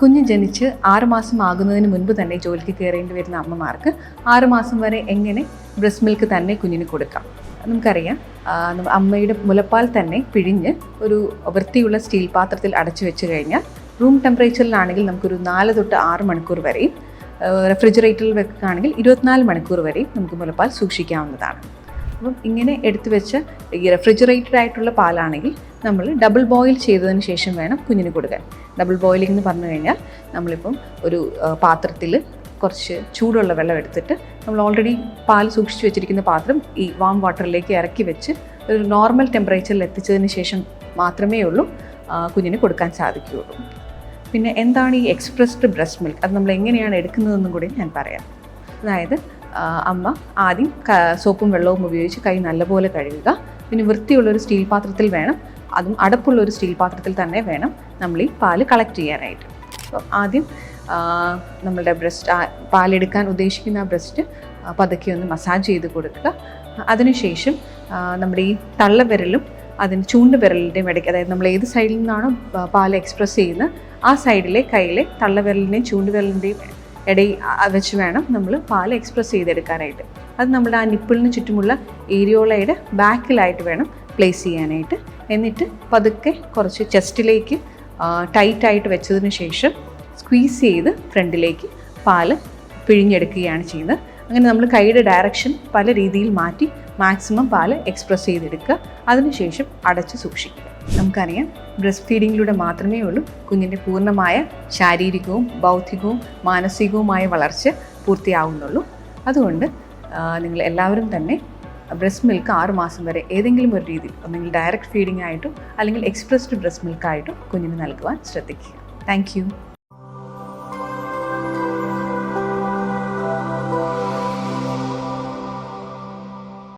കുഞ്ഞ് ജനിച്ച് ആറുമാസം ആകുന്നതിന് മുൻപ് തന്നെ ജോലിക്ക് കയറേണ്ടി വരുന്ന അമ്മമാർക്ക് ആറുമാസം വരെ എങ്ങനെ ബ്രസ്റ്റ് മിൽക്ക് തന്നെ കുഞ്ഞിന് കൊടുക്കാം. നമുക്കറിയാം അമ്മയുടെ മുലപ്പാൽ തന്നെ പിഴിഞ്ഞ് ഒരു വൃത്തിയുള്ള സ്റ്റീൽ പാത്രത്തിൽ അടച്ചു വെച്ച് കഴിഞ്ഞാൽ റൂം ടെമ്പറേച്ചറിലാണെങ്കിൽ നമുക്കൊരു നാല് തൊട്ട് ആറ് മണിക്കൂർ വരെയും റെഫ്രിജറേറ്ററിൽ വെക്കുകയാണെങ്കിൽ ഇരുപത്തിനാല് മണിക്കൂർ വരെയും നമുക്ക് മുലപ്പാൽ സൂക്ഷിക്കാവുന്നതാണ്. അപ്പം ഇങ്ങനെ എടുത്തു വെച്ച് ഈ റെഫ്രിജറേറ്റഡ് ആയിട്ടുള്ള പാലാണെങ്കിൽ നമ്മൾ ഡബിൾ ബോയിൽ ചെയ്തതിന് ശേഷം വേണം കുഞ്ഞിന് കൊടുക്കാൻ. ഡബിൾ ബോയിലിംഗ് എന്ന് പറഞ്ഞു കഴിഞ്ഞാൽ നമ്മളിപ്പം ഒരു പാത്രത്തിൽ കുറച്ച് ചൂടുള്ള വെള്ളം എടുത്തിട്ട് നമ്മൾ ഓൾറെഡി പാൽ സൂക്ഷിച്ചു വെച്ചിരിക്കുന്ന പാത്രം ഈ വാം വാട്ടറിലേക്ക് ഇറക്കി വെച്ച് ഒരു നോർമൽ ടെമ്പറേച്ചറിൽ എത്തിച്ചതിന് ശേഷം മാത്രമേ ഉള്ളൂ കുഞ്ഞിന് കൊടുക്കാൻ സാധിക്കുകയുള്ളൂ. പിന്നെ എന്താണ് ഈ എക്സ്പ്രസ്ഡ് ബ്രസ്റ്റ് മിൽക്ക് അത് നമ്മൾ എങ്ങനെയാണ് എടുക്കുന്നതെന്നും കൂടി ഞാൻ പറയാം. അതായത് അമ്മ ആദ്യം സോപ്പും വെള്ളവും ഉപയോഗിച്ച് കൈ നല്ലപോലെ കഴുകുക. പിന്നെ വൃത്തിയുള്ളൊരു സ്റ്റീൽ പാത്രത്തിൽ വേണം അതും അടപ്പുള്ള ഒരു സ്റ്റീൽ പാത്രത്തിൽ തന്നെ വേണം നമ്മൾ ഈ പാൽ കളക്ട് ചെയ്യാനായിട്ട്. അപ്പോൾ ആദ്യം നമ്മളുടെ ബ്രസ്റ്റ് പാലെടുക്കാൻ ഉദ്ദേശിക്കുന്ന ആ ബ്രസ്റ്റ് പതുക്കെ ഒന്ന് മസാജ് ചെയ്ത് കൊടുക്കുക. അതിനുശേഷം നമ്മുടെ ഈ തള്ളവിരലും അതിന് ചൂണ്ട് വിരലിന്റെയും ഇടയ്ക്ക് അതായത് നമ്മൾ ഏത് സൈഡിൽ നിന്നാണോ പാൽ എക്സ്പ്രസ് ചെയ്യുന്നത് ആ സൈഡിലെ കയ്യിലെ തള്ളവിരലിന്റെയും ചൂണ്ടുവിരലിന്റെയും ഇടയിൽ ആ- വെച്ച് വേണം നമ്മൾ പാൽ എക്സ്പ്രസ് ചെയ്തെടുക്കാനായിട്ട്. അത് നമ്മുടെ ആ നിപ്പിളിന് ചുറ്റുമുള്ള ഏരിയോളയുടെ ബാക്കിലായിട്ട് വേണം പ്ലേസ് ചെയ്യാനായിട്ട്. എന്നിട്ട് പതുക്കെ കുറച്ച് ചെസ്റ്റിലേക്ക് ടൈറ്റായിട്ട് വെച്ചതിന് ശേഷം സ്ക്വീസ് ചെയ്ത് ഫ്രണ്ടിലേക്ക് പാൽ പിഴിഞ്ഞെടുക്കുകയാണ് ചെയ്യുന്നത്. അങ്ങനെ നമ്മൾ കൈയുടെ ഡയറക്ഷൻ പല രീതിയിൽ മാറ്റി മാക്സിമം പാൽ എക്സ്പ്രസ് ചെയ്തെടുക്കുക. അതിനുശേഷം അടച്ച് സൂക്ഷിക്കുക. നമുക്കറിയാം ബ്രസ്റ്റ് ഫീഡിങ്ങിലൂടെ മാത്രമേ ഉള്ളൂ. കുഞ്ഞിന്റെ പൂർണമായ ശാരീരികവും ബൗദ്ധികവും മാനസികവുമായ വളർച്ച പൂർത്തിയാവുന്നുള്ളൂ. അതുകൊണ്ട് നിങ്ങൾ എല്ലാവരും തന്നെ ബ്രസ്റ്റ് മിൽക്ക് ആറ് മാസം വരെ ഏതെങ്കിലും ഒരു രീതിയിൽ ഒന്നെങ്കിൽ ഡയറക്റ്റ് ഫീഡിംഗ് ആയിട്ടോ അല്ലെങ്കിൽ എക്സ്പ്രസ്ഡ് ബ്രസ്റ്റ് മിൽക്കായിട്ടും കുഞ്ഞിന് നൽകുവാൻ ശ്രദ്ധിക്കുക. താങ്ക്